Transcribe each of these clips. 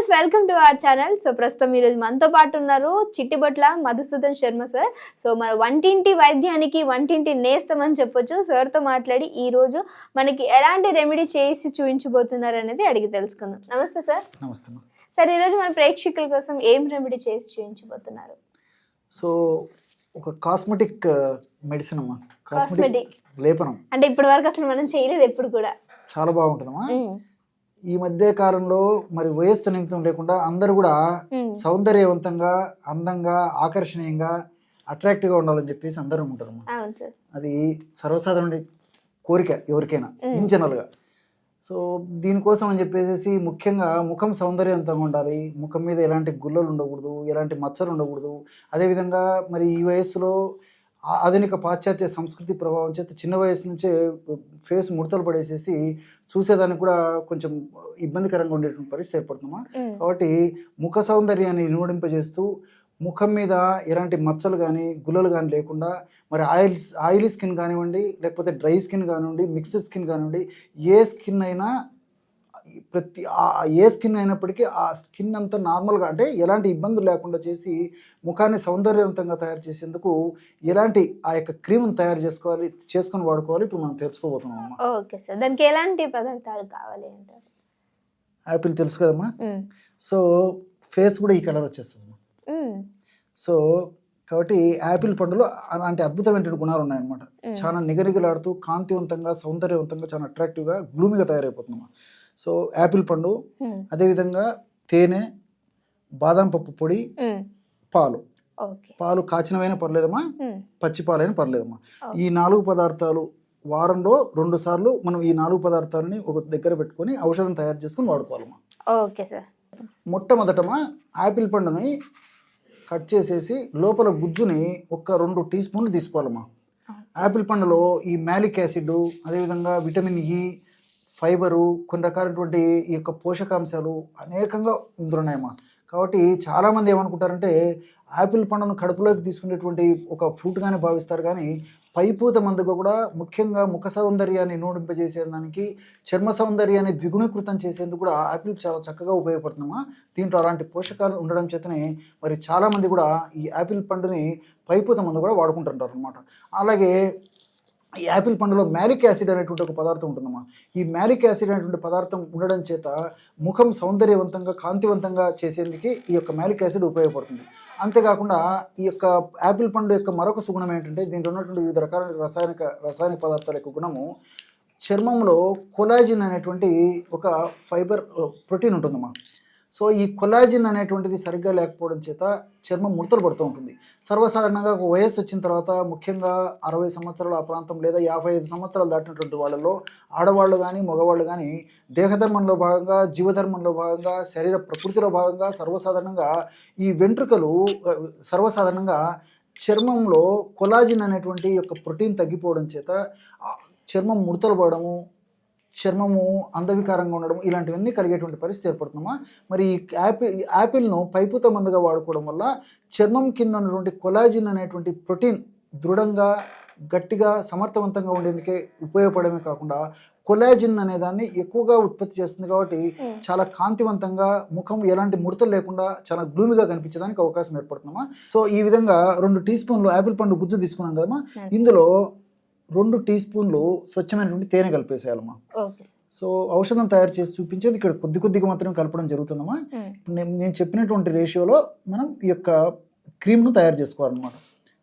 Viewers welcome to our channel. So ప్రస్తుతం ఈరోజు మనతో పాటు ఉన్నారు చిట్టిబొట్ల మధుసూదన్ శర్మ సార్. సో మన వంటింటి వైద్యానికి వంటింటి నేస్తం అని చెప్పొచ్చు. సార్తో మాట్లాడి ఈ రోజు మనకి ఎలాంటి రెమెడీ చేసి చూపించబోతున్నారు అనేది అడిగి తెలుసుకుందాం. నమస్తే సార్. నమస్తే. సార్ ఈరోజు మన ప్రేక్షకుల కోసం ఏం రెమెడీ చేసి చూపించబోతున్నారు సో ఒక కాస్మెటిక్ మెడిసిన్ అమ్మా. కాస్మెటిక్ లేపనం. అంటే ఇప్పటి వరకు అసలు మనం చేయలేదు ఎప్పుడు కూడా. చాలా బాగుంటుందమ్మా. ఈ మధ్య కాలంలో మరి వయస్సు నిమిత్తం లేకుండా అందరూ కూడా సౌందర్యవంతంగా అందంగా ఆకర్షణీయంగా అట్రాక్టివ్గా ఉండాలని చెప్పేసి అందరూ సార్. అది సర్వసాధారణ కోరిక ఎవరికైనా. ఇన్ జనరల్గా. సో దీనికోసం అని చెప్పేసి ముఖ్యంగా ముఖం సౌందర్యవంతంగా ఉండాలి. ముఖం మీద ఎలాంటి గుల్లలు ఉండకూడదు ఎలాంటి మచ్చలు ఉండకూడదు. అదేవిధంగా మరి ఈ వయస్సులో ఆధునిక పాశ్చాత్య సంస్కృతి ప్రభావం చేత చిన్న వయసు నుంచే ఫేస్ ముడతలు పడేసేసి చూసేదానికి కూడా కొంచెం ఇబ్బందికరంగా ఉండేటువంటి పరిస్థితి ఏర్పడుతుందమ్మా. ఉమ్, కాబట్టి ముఖ సౌందర్యాన్ని ఇనుమడింపజేస్తూ ముఖం మీద ఎలాంటి మచ్చలు కానీ గుల్లలు కానీ లేకుండా మరి ఆయిల్ ఆయిలీ స్కిన్ కానివ్వండి లేకపోతే డ్రై స్కిన్ కానివ్వండి మిక్స్డ్ స్కిన్ కానివ్వండి ఏ స్కిన్ అయినా ప్రతి ఆ- ఏ స్కిన్ అయినప్పటికీ ఆ స్కిన్ అంతా నార్మల్గా అంటే ఎలాంటి ఇబ్బందులు లేకుండా చేసి ముఖాన్ని సౌందర్యవంతంగా తయారు చేసేందుకు ఎలాంటి ఆ యొక్క క్రీమ్ని తయారు చేసుకోవాలి చేసుకొని వాడుకోవాలి ఇప్పుడు మనం తెలుసుకోబోతున్నాం ఓకే సార్. దానికి ఎలాంటి పదార్థాలు కావాలి అంటారు? యాపిల్ తెలుసు కదమ్మా? సో ఫేస్ కూడా ఈ కలర్ వచ్చేస్తుంది సో కాబట్టి యాపిల్ పండులో అలాంటి అద్భుతమైన గుణాలు ఉన్నాయన్నమాట. చాలా నిగనిగలాడుతూ కాంతివంతంగా సౌందర్యవంతంగా చాలా అట్రాక్టివ్గా గ్లూమిగా తయారైపోతుందమ్మా. సో యాపిల్ పండు అదేవిధంగా తేనె బాదం పప్పు పొడి పాలు. పాలు కాచినవైనా పర్లేదమ్మా పచ్చి పాలైనా పర్లేదమ్మా. ఈ నాలుగు పదార్థాలు వారంలో రెండు సార్లు మనం ఈ నాలుగు పదార్థాలని ఒక దగ్గర పెట్టుకొని ఔషధం తయారు చేసుకొని వాడుకోవాలమ్మా. Okay sir. మొట్టమొదటమా యాపిల్ పండుని కట్ చేసేసి లోపల గుజ్జుని ఒక రెండు టీ స్పూన్లు తీసుకోవాలమ్మా. యాపిల్ పండులో ఈ మ్యాలిక్ యాసిడ్ అదేవిధంగా విటమిన్ ఇ ఫైబరు కొన్ని రకాలైనటువంటి ఈ యొక్క పోషకాంశాలు అనేకంగా ఇందులో ఉన్నాయమ్మా కాబట్టి చాలామంది ఏమనుకుంటారంటే యాపిల్ పండును కడుపులోకి తీసుకునేటువంటి ఒక ఫ్రూట్గానే భావిస్తారు. కానీ పైపూత మందుగా కూడా ముఖ్యంగా ముఖ సౌందర్యాన్ని నూడింపజేసేదానికి చర్మ సౌందర్యాన్ని ద్విగుణీకృతం చేసేందుకు కూడా యాపిల్ చాలా చక్కగా ఉపయోగపడుతుందమ్మా. దీంట్లో అలాంటి పోషకాలు ఉండడం చేతనే మరి చాలామంది కూడా ఈ యాపిల్ పండుని పైపూత మందు కూడా వాడుకుంటుంటారు అనమాట అలాగే ఈ యాపిల్ పండులో మ్యారిక్ యాసిడ్ అనేటువంటి ఒక పదార్థం ఉంటుందమ్మా. ఈ మ్యారిక్ యాసిడ్ అనేటువంటి పదార్థం ఉండడం చేత ముఖం సౌందర్యవంతంగా కాంతివంతంగా చేసేందుకు ఈ యొక్క మ్యారిక్ యాసిడ్ ఉపయోగపడుతుంది. అంతేకాకుండా ఈ యొక్క యాపిల్ పండు యొక్క మరొక సుగుణం ఏంటంటే దీంట్లో ఉన్నటువంటి వివిధ రకాల రసాయనిక రసాయనిక పదార్థాల యొక్క గుణము చర్మంలో కొలాజిన్ అనేటువంటి ఒక ఫైబర్ ప్రోటీన్ ఉంటుందమ్మా. సో ఈ కొలాజిన్ అనేటువంటిది సరిగ్గా లేకపోవడం చేత చర్మం ముడతలు పడుతూ ఉంటుంది. సర్వసాధారణంగా ఒక వయస్సు వచ్చిన తర్వాత ముఖ్యంగా అరవై సంవత్సరాల ఆ ప్రాంతం లేదా యాభై ఐదు సంవత్సరాలు దాటినటువంటి వాళ్ళలో ఆడవాళ్ళు కానీ మగవాళ్ళు కానీ దేహధర్మంలో భాగంగా జీవధర్మంలో భాగంగా శరీర ప్రకృతిలో భాగంగా సర్వసాధారణంగా ఈ వెంట్రుకలు సర్వసాధారణంగా చర్మంలో కొలాజిన్ అనేటువంటి యొక్క ప్రోటీన్ తగ్గిపోవడం చేత చర్మం ముడతలు పడడము చర్మము అందవికారంగా ఉండడం ఇలాంటివన్నీ కలిగేటువంటి పరిస్థితి ఏర్పడుతుందమ్మా. మరి ఈ యాపిల్ యాపిల్ను పైపుత మందుగా వాడుకోవడం వల్ల చర్మం కింద ఉన్నటువంటి కొలాజిన్ అనేటువంటి ప్రోటీన్ దృఢంగా గట్టిగా సమర్థవంతంగా ఉండేందుకే ఉపయోగపడమే కాకుండా కొలాజిన్ అనే దాన్ని ఎక్కువగా ఉత్పత్తి చేస్తుంది కాబట్టి చాలా కాంతివంతంగా ముఖం ఎలాంటి ముడతలు లేకుండా చాలా గ్లూమిగా కనిపించడానికి అవకాశం ఏర్పడుతుందమ్మా. సో ఈ విధంగా రెండు టీ స్పూన్లు యాపిల్ పండు గుజ్జు తీసుకున్నాం కదమ్మా. ఇందులో రెండు టీ స్పూన్లు స్వచ్ఛమైనటువంటి తేనె కలిపేసేయాలమ్మా సో ఔషధం తయారు చేసి చూపించేది ఇక్కడ కొద్ది కొద్దిగా మాత్రమే కలపడం జరుగుతుందమ్మా. నేను చెప్పినటువంటి రేషియోలో మనం ఈ యొక్క క్రీమ్ను తయారు చేసుకోవాలన్నమాట.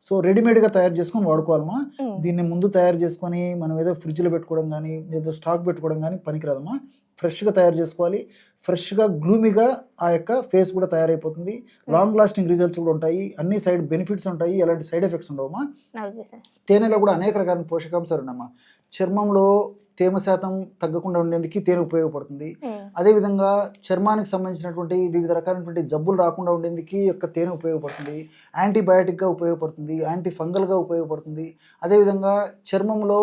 సో రెడీమేడ్గా తయారు చేసుకొని వాడుకోవాలమ్మా. దీన్ని ముందు తయారు చేసుకొని మనం ఏదో ఫ్రిడ్జ్లో పెట్టుకోవడం కానీ ఏదో స్టాక్ పెట్టుకోవడం కానీ పనికిరాదమ్మా. ఫ్రెష్గా తయారు చేసుకోవాలి. ఫ్రెష్గా గ్లూమీగా ఆ యొక్క ఫేస్ కూడా తయారైపోతుంది. లాంగ్ లాస్టింగ్ రిజల్ట్స్ కూడా ఉంటాయి. అన్ని సైడ్ బెనిఫిట్స్ ఉంటాయి. ఎలాంటి సైడ్ ఎఫెక్ట్స్ ఉండవమ్మా. తేనెలో కూడా అనేక రకాల పోషకాంశాలు ఉన్నాయమ్మా చర్మంలో తేమ శాతం తగ్గకుండా ఉండేందుకు తేనె ఉపయోగపడుతుంది. అదేవిధంగా చర్మానికి సంబంధించినటువంటి వివిధ రకాలైనటువంటి జబ్బులు రాకుండా ఉండేందుకు యొక్క తేనె ఉపయోగపడుతుంది. యాంటీబయాటిక్గా ఉపయోగపడుతుంది యాంటీ ఫంగల్గా ఉపయోగపడుతుంది. అదేవిధంగా చర్మంలో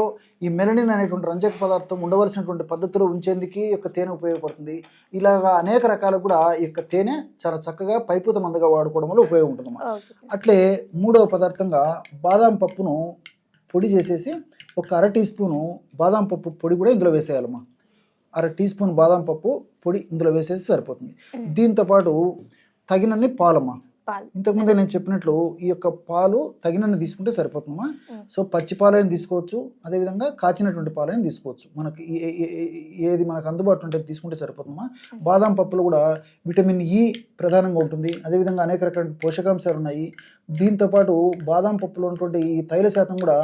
ఈ మెలనిన్ అనేటువంటి రంజక పదార్థం ఉండవలసినటువంటి పద్ధతిలో ఉంచేందుకు యొక్క తేనె ఉపయోగపడుతుంది. ఇలాగా అనేక రకాలు కూడా ఈ యొక్క తేనె చాలా చక్కగా పైపూత మందుగా వాడుకోవడం వల్ల ఉపయోగం ఉంటుంది అట్లే మూడవ పదార్థంగా బాదాం పప్పును పొడి చేసేసి ఒక అర టీ స్పూను బాదాం పప్పు పొడి కూడా ఇందులో వేసేయాలమ్మా. అర టీ స్పూన్ బాదం పప్పు పొడి ఇందులో వేసేసి సరిపోతుంది. దీంతో పాటు తగినన్ని పాలమ్మా. పాలు. ఇంతకుముందే నేను చెప్పినట్లు ఈ యొక్క పాలు తగినన్ని తీసుకుంటే సరిపోతుందమ్మా. సో పచ్చి పాలైన తీసుకోవచ్చు అదేవిధంగా కాచినటువంటి పాలైన తీసుకోవచ్చు. మనకి ఏది మనకు అందుబాటులో ఉంటే తీసుకుంటే సరిపోతుందమ్మా. బాదం పప్పులు కూడా విటమిన్ ఇ ప్రధానంగా ఉంటుంది. అదేవిధంగా అనేక రకాల పోషకాంశాలు ఉన్నాయి. దీంతో పాటు బాదం పప్పులో ఉన్నటువంటి ఈ తైల శాతం కూడా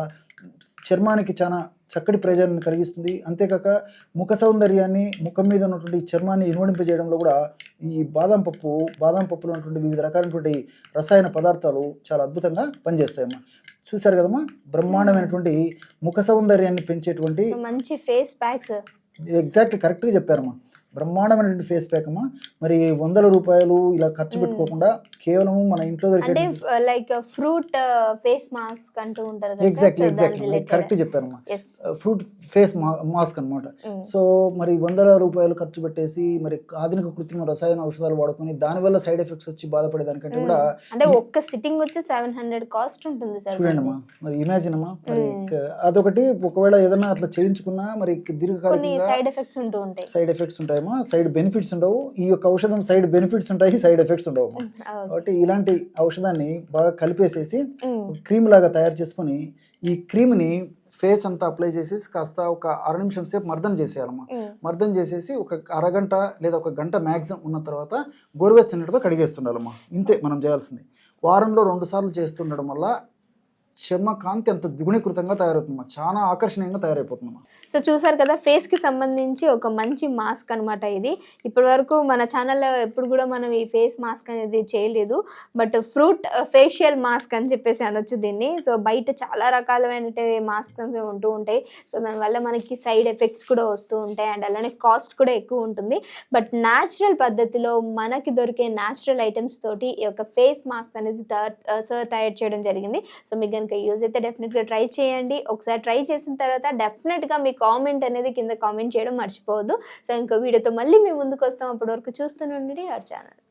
చర్మానికి చాలా చక్కటి ప్రయోజనాన్ని కలిగిస్తుంది. అంతేకాక ముఖ సౌందర్యాన్ని ముఖం మీద ఉన్నటువంటి చర్మాన్ని ఇనువడింపజేయడంలో కూడా ఈ బాదం పప్పు బాదం పప్పులో ఉన్నటువంటి వివిధ రకాలైనటువంటి రసాయన పదార్థాలు చాలా అద్భుతంగా పనిచేస్తాయమ్మా. చూశారు కదమ్మా? బ్రహ్మాండమైనటువంటి ముఖ సౌందర్యాన్ని పెంచేటువంటి మంచి ఫేస్ ప్యాక్స్. ఎగ్జాక్ట్లీ కరెక్ట్గా చెప్పారమ్మా. బ్రహ్మాండమైనటువంటి ఫేస్ ప్యాక్ అమ్మా మరి వందల రూపాయలు ఇలా ఖర్చు పెట్టుకోకుండా కేవలం మన ఇంట్లో అంటే దొరికే లైక్ ఫ్రూట్ ఫేస్ మాస్క్ అంటూ ఉంటారు ఎగ్జాక్ట్లీ ఎగ్జాక్ట్లీ కరెక్ట్ చెప్పారమ్మా. ఫ్రూట్ ఫేస్ మాస్క్ అన్నమాట. Mm. సో మరి వందల రూపాయలు ఖర్చు పెట్టేసి మరి ఆధునిక కృత్రిమ రసాయన ఔషధాలు వాడుకొని దానివల్ల సైడ్ ఎఫెక్ట్స్ వచ్చి బాధపడే దానికంటే కూడా అంటే ఒక్క సిట్టింగ్ వచ్చి సెవెన్ హండ్రెడ్ కాస్ట్ ఉంటుంది చూడండి అమ్మా మరి ఇమాజిన్ అమ్మా మరి అదొకటి ఒకవేళ ఏదైనా అట్లా చేయించుకున్నా మరి దీర్ఘకాలికంగా సైడ్ ఎఫెక్ట్స్ ఉంటూ ఉంటాయి. సైడ్ ఎఫెక్ట్స్ ఉంటాయమ్మా సైడ్ బెనిఫిట్స్ ఉండవు. ఈ యొక్క ఔషధం సైడ్ బెనిఫిట్స్ ఉంటాయి సైడ్ ఎఫెక్ట్స్ ఉండవు. కాబట్టి ఇలాంటి ఔషధాన్ని బాగా కలిపేసేసి. క్రీమ్ లాగా తయారు చేసుకొని ఈ క్రీమ్ని ఫేస్ అంతా అప్లై చేసేసి కాస్త ఒక అర నిమిషం సేపు మర్దన చేసేయాలమ్మా. మర్దన చేసేసి ఒక అరగంట లేదా ఒక గంట మ్యాక్సిమం ఉన్న తర్వాత గోరువెచ్చని నీటితో కడిగేస్తుండాలమ్మా. ఇంతే మనం చేయాల్సింది. వారంలో రెండు సార్లు చేస్తుండడం వల్ల చర్మ కాంతి అంత ద్విగుణీకృతంగా తయారవుతుందమ్మా. చాలా ఆకర్షణీయంగా తయారైపోతుందమ్మా. సో చూసారు కదా ఫేస్కి సంబంధించి ఒక మంచి మాస్క్ అన్నమాట ఇది. ఇప్పటి వరకు మన ఛానల్లో ఎప్పుడు కూడా మనం ఈ ఫేస్ మాస్క్ అనేది చేయలేదు. బట్ ఫ్రూట్ ఫేషియల్ మాస్క్ అని చెప్పేసి అనొచ్చు దీన్ని. సో బయట చాలా రకాలైన మాస్క్ ఉంటూ ఉంటాయి. సో దానివల్ల మనకి సైడ్ ఎఫెక్ట్స్ కూడా వస్తూ ఉంటాయి అండ్ అలానే కాస్ట్ కూడా ఎక్కువ ఉంటుంది. బట్ న్యాచురల్ పద్ధతిలో మనకి దొరికే న్యాచురల్ ఐటమ్స్ తోటి ఈ యొక్క ఫేస్ మాస్క్ అనేది సార్ uh, తయారు చేయడం జరిగింది. సో మీకు కనుక యూజ్ అయితే డెఫినెట్గా ట్రై చేయండి. ఒకసారి ట్రై చేసిన తర్వాత డెఫినెట్గా మీ కామెంట్ అనేది కింద కామెంట్ చేయడం మర్చిపోవద్దు. సో ఇంకో వీడియోతో మళ్ళీ మేము ముందుకు వస్తాం. అప్పటి వరకు చూస్తూనే ఉండండి. Our channel